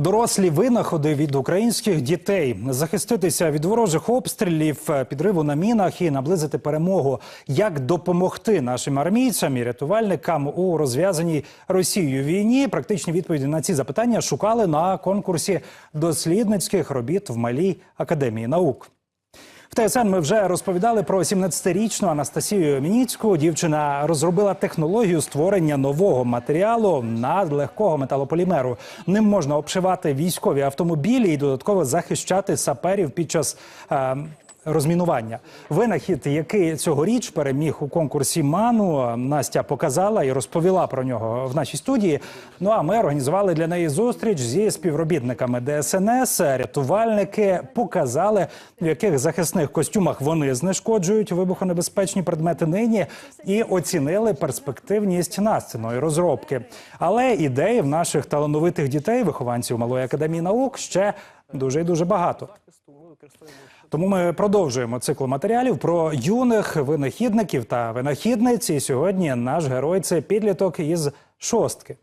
Дорослі винаходи від українських дітей захиститися від ворожих обстрілів, е, підриву на мінах і наблизити перемогу. Як допомогти нашим армійцям і рятувальникам у розв'язаній Росією війні? Практичні відповіді на ці запитання шукали на конкурсі дослідницьких робіт в Малій академії наук. ТСН ми вже розповідали про 17-річну Анастасію Мініцьку. Дівчина розробила технологію створення нового матеріалу надлегкого металополімеру. Ним можна обшивати військові автомобілі і додатково захищати саперів під час. е, Розмінування винахід, який цьогоріч переміг у конкурсі ману, Настя показала і розповіла про нього в нашій студії. Ну а ми організували для неї зустріч зі співробітниками ДСНС. Рятувальники показали, в яких захисних костюмах вони знешкоджують вибухонебезпечні предмети нині, і оцінили перспективність Настиної розробки. Але ідей в наших талановитих дітей, вихованців малої академії наук, ще дуже і дуже багато. Тому ми продовжуємо цикл матеріалів про юних винахідників та винахідниць. І сьогодні наш герой це підліток із шостки.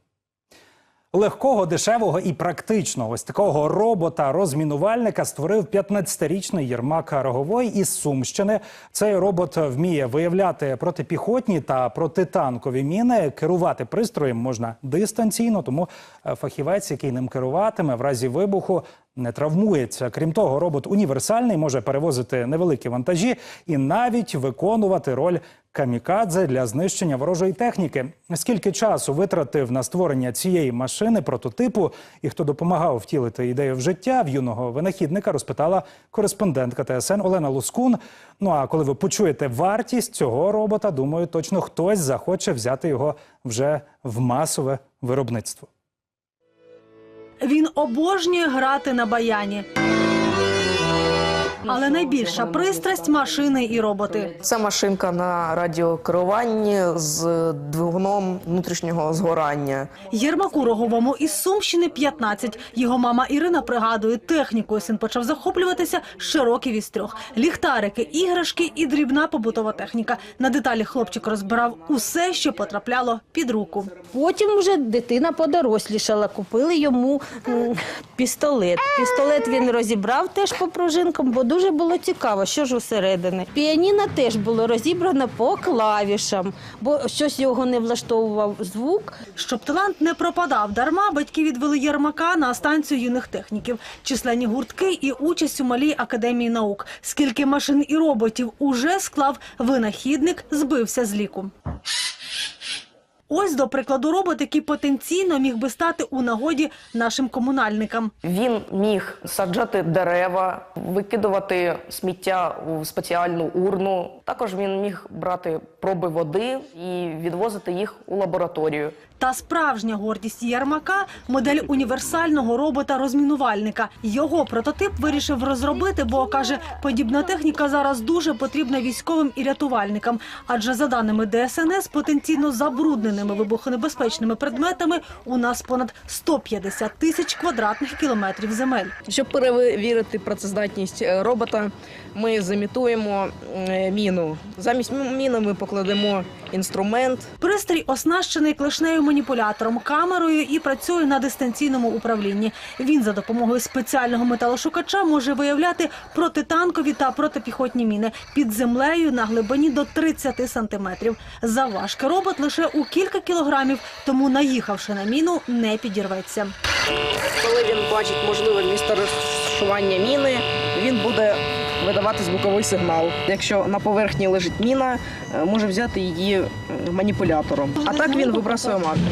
Легкого, дешевого і практичного ось такого робота-розмінувальника створив 15-річний Єрмак Роговой із Сумщини. Цей робот вміє виявляти протипіхотні та протитанкові міни. Керувати пристроєм можна дистанційно, тому е, фахівець, який ним керуватиме, в разі вибуху не травмується. Крім того, робот універсальний може перевозити невеликі вантажі і навіть виконувати роль камікадзе для знищення ворожої техніки. Скільки часу витратив на створення цієї машини прототипу і хто допомагав втілити ідею в життя в юного винахідника, розпитала кореспондентка ТСН Олена Лускун. Ну а коли ви почуєте вартість цього робота, думаю, точно хтось захоче взяти його вже в масове виробництво. Він обожнює грати на баяні. Але найбільша пристрасть машини і роботи. Це машинка на радіокеруванні з двигуном внутрішнього згорання. Єрмаку Роговому із Сумщини 15. Його мама Ірина пригадує, технікою син почав захоплюватися ще років із трьох. Ліхтарики, іграшки і дрібна побутова техніка. На деталі хлопчик розбирав усе, що потрапляло під руку. Потім вже дитина подорослішала, купили йому пістолет. Пістолет він розібрав теж по пружинкам, бо дуже було цікаво, що ж усередині. Піаніно теж було розібрано по клавішам, бо щось його не влаштовував звук. Щоб талант не пропадав дарма, батьки відвели Єрмака на станцію юних техніків, численні гуртки і участь у малій академії наук. Скільки машин і роботів уже склав винахідник, збився з ліку. Ось, до прикладу, робот, який потенційно міг би стати у нагоді нашим комунальникам. Він міг саджати дерева, викидувати сміття у спеціальну урну. Також він міг брати проби води і відвозити їх у лабораторію. Та справжня гордість Єрмака – модель універсального робота-розмінувальника. Його прототип вирішив розробити, бо, каже, подібна техніка зараз дуже потрібна військовим і рятувальникам. Адже, за даними ДСНС, потенційно забрудненими вибухонебезпечними предметами у нас понад 150 тисяч квадратних кілометрів земель. Щоб перевірити працездатність е, робота, ми замітуємо е, міну. Замість міни ми покладемо інструмент. Пристрій оснащений клешнею маніпулятором, камерою і працює на дистанційному управлінні. Він за допомогою спеціального металошукача може виявляти протитанкові та протипіхотні міни під землею на глибині до 30 сантиметрів. Заважки робот лише у кілька кілограмів, тому наїхавши на міну, не підірветься. Коли він бачить можливе місце розташування міни, він буде видавати звуковий сигнал. Якщо на поверхні лежить міна, е, може взяти її е, маніпулятором. А так він вибрасує маркер.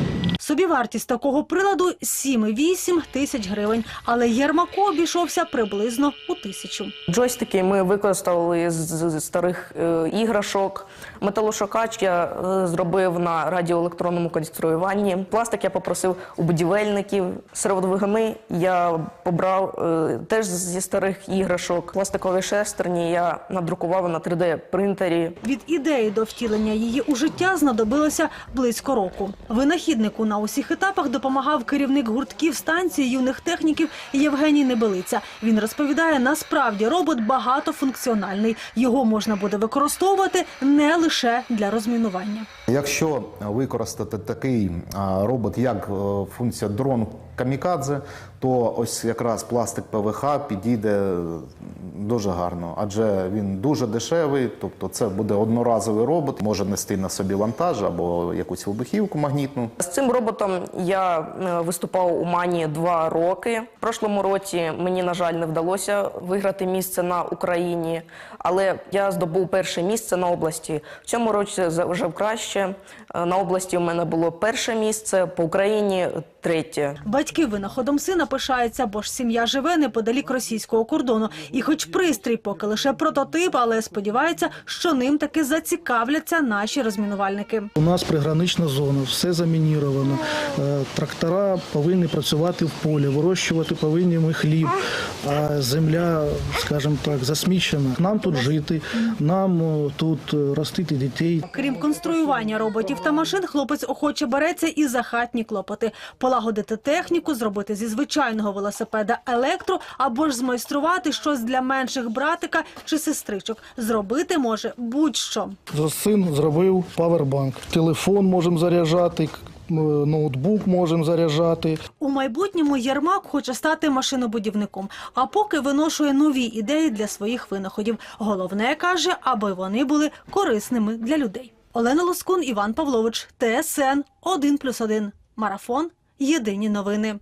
Собівартість такого приладу 7-8 тисяч гривень, але Єрмаку обійшовся приблизно у тисячу. Джойстики ми використали з, старих е, іграшок. Металошукач я е, зробив на радіоелектронному конструюванні. Пластик я попросив у будівельників. Серводвигуни я побрав е, теж зі старих іграшок. Пластикові шестерні я надрукував на 3D-принтері. Від ідеї до втілення її у життя знадобилося близько року. Винахіднику на усіх етапах допомагав керівник гуртків станції юних техніків Євгеній Небелиця. Він розповідає, насправді робот багатофункціональний. Його можна буде використовувати не лише для розмінування. Якщо використати такий робот, як е, функція дрон камікадзе, то ось якраз пластик ПВХ підійде дуже гарно, адже він дуже дешевий, тобто це буде одноразовий робот, може нести на собі вантаж або якусь вибухівку магнітну. З цим роботом я е, виступав у Мані два роки. В прошлому році мені, на жаль, не вдалося виграти місце на Україні, але я здобув перше місце на області. В цьому році вже краще. Е, На області у мене було перше місце, по Україні третє. Батьки винаходом сина пишаються, бо ж сім'я живе неподалік російського кордону. І хоч пристрій поки лише прототип, але сподіваються, що ним таки зацікавляться наші розмінувальники. У нас пригранична зона, все замініровано. Е, Трактора повинні працювати в полі, вирощувати повинні ми хліб, а земля, скажімо так, засмічена. Нам тут жити, нам тут е, ростити дітей. Крім конструювання роботів та машин, хлопець охоче береться і за хатні клопоти. Полагодити техніку, зробити зі звичайного велосипеда електро або ж змайструвати щось для менших братика чи сестричок. Зробити може будь-що. Син зробив павербанк. Телефон можемо заряджати, ноутбук можемо заряджати. У майбутньому Єрмак хоче стати машинобудівником, а поки виношує нові ідеї для своїх винаходів. Головне каже, аби вони були корисними для людей. Олена Лоскун, Іван Павлович, ТСН 1+,1. Марафон. Єдині новини.